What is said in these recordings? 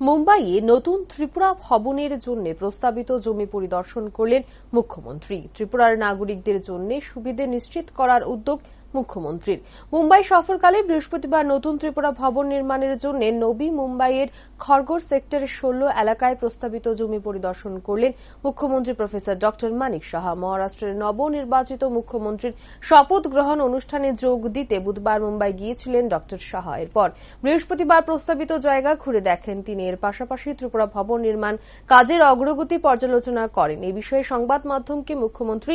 মুম্বাইয়ে নতুন ত্রিপুরা ভবনের জন্য প্রস্তাবিত জমি পরিদর্শন করলেন মুখ্যমন্ত্রী। ত্রিপুরার নাগরিকদের জন্য সুবিধে নিশ্চিত করার উদ্যোগ মুখ্যমন্ত্রীর। মুম্বাই সফরকালে বৃহস্পতিবার নতুন ত্রিপুরা ভবন নির্মাণের জন্য নবী মুম্বাইয়ের খড়গড় সেক্টরের ষোলো এলাকায় প্রস্তাবিত জমি পরিদর্শন করলেন মুখ্যমন্ত্রী প্রফেসর ড মানিক সাহা। মহারাষ্ট্রের নবনির্বাচিত মুখ্যমন্ত্রীর শপথ গ্রহণ অনুষ্ঠানে যোগ দিতে বুধবার মুম্বাই গিয়েছিলেন ড সাহা। এরপর বৃহস্পতিবার প্রস্তাবিত জায়গা ঘুরে দেখেন তিনি। এর পাশাপাশি ত্রিপুরা ভবন নির্মাণ কাজের অগ্রগতি পর্যালোচনা করেন। এ বিষয়ে সংবাদ মাধ্যমকে মুখ্যমন্ত্রী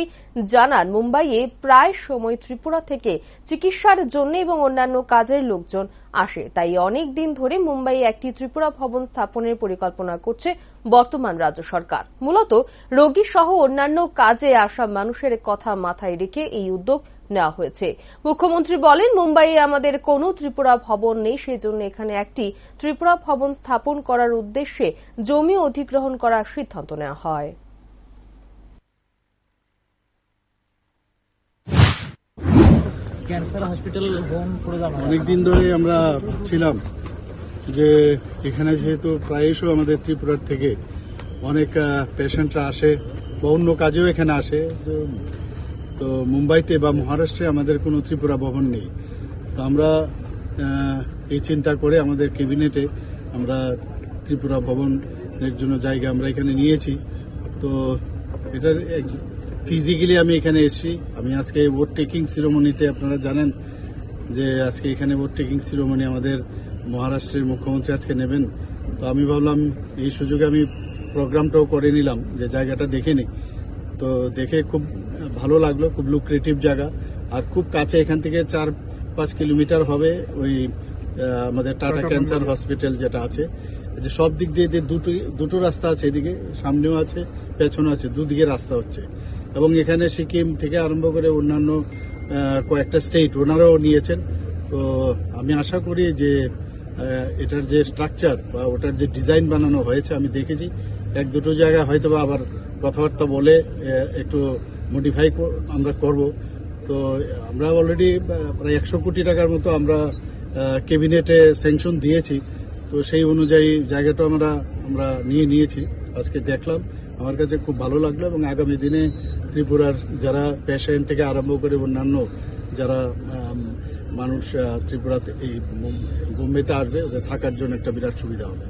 জানান, মুম্বাইয়ে প্রায় সময় ত্রিপুরা থেকে চিকিৎসার জন্য এবং অন্যান্য কাজের লোকজন আসে। তাই অনেক দিন ধরে মুম্বাইয়ে একটি ত্রিপুরা ভবন স্থাপনের পরিকল্পনা করছে বর্তমান রাজ্য সরকার। মূলত রোগী সহ অন্যান্য কাজে আসা মানুষের কথা মাথায় রেখে এই উদ্যোগ নেওয়া হয়েছে। মুখ্যমন্ত্রী বলেন, মুম্বাইয়ে আমাদের কোনো ত্রিপুরা ভবন নেই, সেজন্য এখানে একটি ত্রিপুরা ভবন স্থাপন করার উদ্দেশ্যে জমি অধিগ্রহণ করার সিদ্ধান্ত নেওয়া হয়। ক্যান্সার হসপিটাল অনেকদিন ধরে আমরা ছিলাম যে এখানে যেহেতু প্রায়শই আমাদের ত্রিপুরার থেকে অনেক পেশেন্টরা আসে বা অন্য কাজেও এখানে আসে। তো মুম্বাইতে বা মহারাষ্ট্রে আমাদের কোনো ত্রিপুরা ভবন নেই। তো আমরা এই চিন্তা করে আমাদের ক্যাবিনেটে আমরা ত্রিপুরা ভবনের জন্য জায়গা আমরা এখানে নিয়েছি। তো এটার ফিজিক্যালি আমি এখানে এসেছি। আমি আজকে ভোট টেকিং সিরোমনিতে আপনারা জানেন যে আজকে এখানে ভোট টেকিং সিরোমনি আমাদের মহারাষ্ট্রের মুখ্যমন্ত্রী আজকে নেবেন। তো আমি ভাবলাম এই সুযোগে আমি প্রোগ্রামটাও করে নিলাম যে জায়গাটা দেখে নিই। তো দেখে খুব ভালো লাগল খুব লুক্রেটিভ জায়গা। আর খুব কাছে এখান থেকে চার পাঁচ কিলোমিটার হবে ওই আমাদের টাটা ক্যান্সার হসপিটাল যেটা আছে। যে সব দিক দিয়ে যে দুটো দুটো রাস্তা আছে এদিকে সামনেও আছে পেছনে আছে দুদিকে রাস্তা হচ্ছে। এবং এখানে সিকিম থেকে আরম্ভ করে অন্যান্য কয়েকটা স্টেট ওনারাও নিয়েছেন। তো আমি আশা করি যে এটার যে স্ট্রাকচার বা ওটার যে ডিজাইন বানানো হয়েছে, আমি দেখেছি। এক দুটো জায়গায় হয়তো আবার কথাবার্তা বলে একটু মডিফাই আমরা করব। তো আমরা অলরেডি প্রায় একশো কোটি টাকার মতো আমরা ক্যাবিনেটে স্যাংশন দিয়েছি। তো সেই অনুযায়ী জায়গাটা আমরা আমরা নিয়ে নিয়েছি। আজকে দেখলাম। আমার কাছে খুব ভালো লাগল এবং আগামী দিনে ত্রিপুরার যারা পেশেন্ট থেকে আরম্ভ করে অন্যান্য যারা মানুষ ত্রিপুরাতে এই বোম্বেতে আসবে, ওদের থাকার জন্য একটা বিরাট সুবিধা হবে।